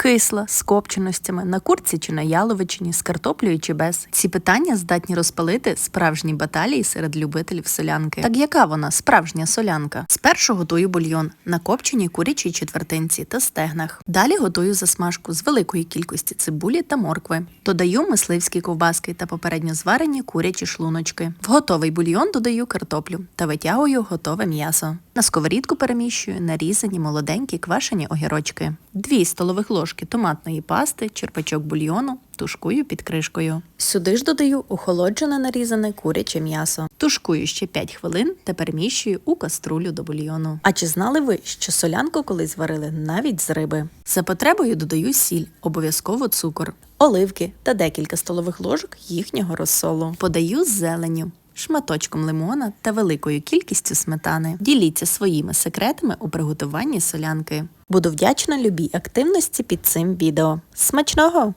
кисла, з копченостями, на курці чи на яловичині, з картоплею чи без. Ці питання здатні розпалити справжні баталії серед любителів солянки. Так яка вона справжня солянка? Спершу готую бульйон на копченій курячій четвертинці та стегнах. Далі готую засмажку з великої кількості цибулі та моркви. Додаю мисливські ковбаски та попередньо зварені курячі шлуночки. В готовий бульйон додаю картоплю та витягую готове м'ясо. На сковорідку переміщую нарізані молоденькі квашені огірочки, 2 столових ложки томатної пасти, черпачок бульйону, тушкую під кришкою. Сюди ж додаю охолоджене нарізане куряче м'ясо. Тушкую ще 5 хвилин та переміщую у каструлю до бульйону. А чи знали ви, що солянку колись варили навіть з риби? За потребою додаю сіль, обов'язково цукор, оливки та декілька столових ложок їхнього розсолу. Подаю з зеленню. Шматочком лимона та великою кількістю сметани. Діліться своїми секретами у приготуванні солянки. Буду вдячна любій активності під цим відео. Смачного!